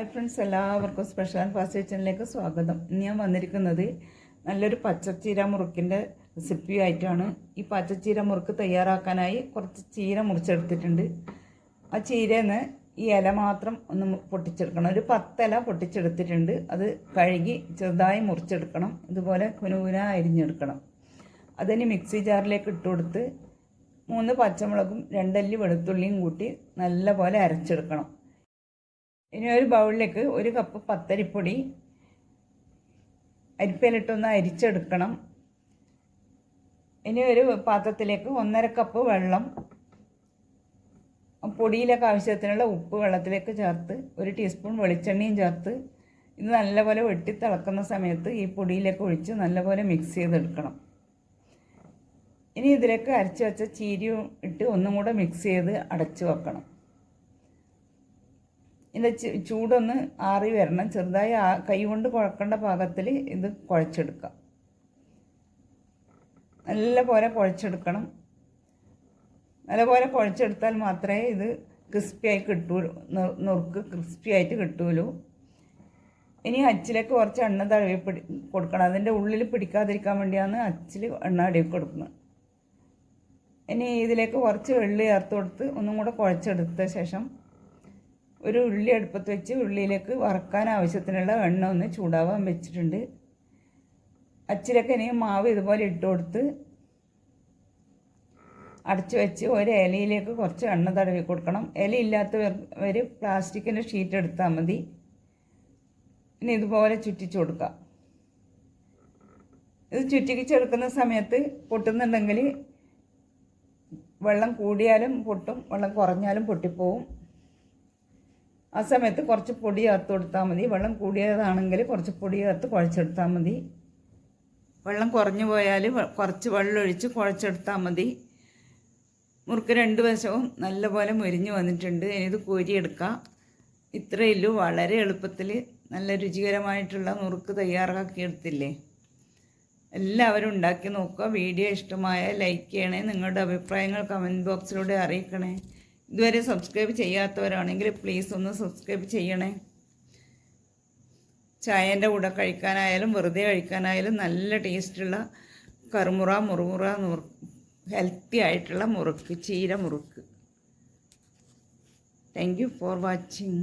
Hi friends എല്ലാവർക്കും special fast കിച്ചണിലേക്ക് സ്വാഗതം. ഇന്ന് ഞാൻ വന്നിരിക്കുന്നത് നല്ലൊരു പച്ചച്ചീര മുറുക്കിന്റെ റെസിപ്പി ആയിട്ടാണ്. ഈ പച്ചച്ചീര മുറുക്ക് തയ്യാറാക്കാനായി കുറച്ച് ചീര മുറിച്ചെടുത്തിട്ടുണ്ട്. ആ ചീരന്ന് ഈ ഇല മാത്രം ഒന്ന് പൊട്ടിച്ചെടുക്കണം. ഒരു പത്തില പൊട്ടിച്ചെടുത്തിട്ടുണ്ട്. അത് കഴുകി ചെറുതായി മുറിച്ചെടുക്കണം. ഇതുപോലെ കുനുകുന അരിഞ്ഞെടുക്കണം. അതിന് മിക്സി ജാറിലേക്ക് ഇട്ട് കൊടുത്ത് മൂന്ന് പച്ചമുളകും രണ്ടല്ലി വെളുത്തുള്ളിയും കൂട്ടി നല്ലപോലെ അരച്ചെടുക്കണം. ഇനി ഒരു ബൗളിലേക്ക് ഒരു കപ്പ് പത്തരിപ്പൊടി അരിപ്പയിലിട്ടൊന്ന് അരിച്ചെടുക്കണം. ഇനി ഒരു പാത്രത്തിലേക്ക് ഒന്നര കപ്പ് വെള്ളം പൊടിയിലൊക്കെ ആവശ്യത്തിനുള്ള ഉപ്പ് വെള്ളത്തിലേക്ക് ചേർത്ത് ഒരു ടീസ്പൂൺ വെളിച്ചെണ്ണയും ചേർത്ത് ഇത് നല്ലപോലെ വെട്ടി തിളക്കുന്ന സമയത്ത് ഈ പൊടിയിലേക്ക് ഒഴിച്ച് നല്ലപോലെ മിക്സ് ചെയ്തെടുക്കണം. ഇനി ഇതിലേക്ക് അരച്ച് വെച്ച ചീരിയും ഇട്ട് ഒന്നും കൂടെ മിക്സ് ചെയ്ത് അടച്ചു വെക്കണം. ഇതിന്റെ ചൂടൊന്ന് ആറി വരണം. ചെറുതായി കൈ കൊണ്ട് കുഴക്കേണ്ട പാകത്തിൽ ഇത് കുഴച്ചെടുക്കാം. നല്ല പോലെ കുഴച്ചെടുക്കണം. നല്ലപോലെ കുഴച്ചെടുത്താൽ മാത്രമേ ഇത് ക്രിസ്പിയായി കിട്ടൂലൂ നുറുക്ക് ക്രിസ്പി ആയിട്ട് കിട്ടൂലൂ. ഇനി അച്ചിലേക്ക് കുറച്ച് എണ്ണ തഴവി പിടി കൊടുക്കണം. അതിന്റെ ഉള്ളിൽ പിടിക്കാതിരിക്കാൻ വേണ്ടിയാണ് അച്ചിൽ എണ്ണ അടവി കൊടുക്കുന്നത്. ഇനി ഇതിലേക്ക് കുറച്ച് വെള്ളി ചേർത്ത് കൊടുത്ത് ഒന്നും കൂടെ കുഴച്ചെടുത്ത ശേഷം ഒരു ഉള്ളി അടുപ്പത്ത് വെച്ച് ഉള്ളിയിലേക്ക് വറക്കാൻ ആവശ്യത്തിനുള്ള എണ്ണ ഒന്ന് ചൂടാവാൻ വെച്ചിട്ടുണ്ട്. അച്ചിലൊക്കെ ഇനി മാവ് ഇതുപോലെ ഇട്ട് കൊടുത്ത് അടച്ചു വെച്ച് ഒരു ഇലയിലേക്ക് കുറച്ച് എണ്ണ തടവി കൊടുക്കണം. ഇല ഇല്ലാത്തവർ പ്ലാസ്റ്റിക്കിന്റെ ഷീറ്റ് എടുത്താൽ മതി. ഇനി ഇതുപോലെ ചുറ്റിച്ചു കൊടുക്കാം. ഇത് ചുറ്റിച്ചെടുക്കുന്ന സമയത്ത് പൊട്ടുന്നുണ്ടെങ്കിൽ വെള്ളം കൂടിയാലും പൊട്ടും വെള്ളം കുറഞ്ഞാലും പൊട്ടിപ്പോവും. ആ സമയത്ത് കുറച്ച് പൊടി ചേർത്ത് കൊടുത്താൽ മതി. വെള്ളം കൂടിയതാണെങ്കിൽ കുറച്ച് പൊടി ചേർത്ത് കുഴച്ചെടുത്താൽ മതി. വെള്ളം കുറഞ്ഞു പോയാൽ കുറച്ച് വെള്ളം ഒഴിച്ച് കുഴച്ചെടുത്താൽ മതി. മുറുക്ക് രണ്ട് വശവും നല്ലപോലെ മുരിഞ്ഞു വന്നിട്ടുണ്ട്. ഇത് കോരിയെടുക്കാം. ഇത്രയേ ഉള്ളൂ. വളരെ എളുപ്പത്തിൽ നല്ല രുചികരമായിട്ടുള്ള മുറുക്ക് തയ്യാറാക്കിയെടുത്തില്ലേ എല്ലാവരും ഉണ്ടാക്കി നോക്കുക. വീഡിയോ ഇഷ്ടമായ ലൈക്ക് ചെയ്യണേ. നിങ്ങളുടെ അഭിപ്രായങ്ങൾ കമന്റ് ബോക്സിലൂടെ അറിയിക്കണേ. ഇതുവരെ സബ്സ്ക്രൈബ് ചെയ്യാത്തവരാണെങ്കിൽ പ്ലീസ് ഒന്ന് സബ്സ്ക്രൈബ് ചെയ്യണേ. ചായന്റെ കൂടെ കഴിക്കാനായാലും വെറുതെ കഴിക്കാനായാലും നല്ല ടേസ്റ്റുള്ള കറുമുറ മുറുമുറ ഹെൽത്തി ആയിട്ടുള്ള മുറുക്ക് ചീര മുറുക്ക്. Thank you for watching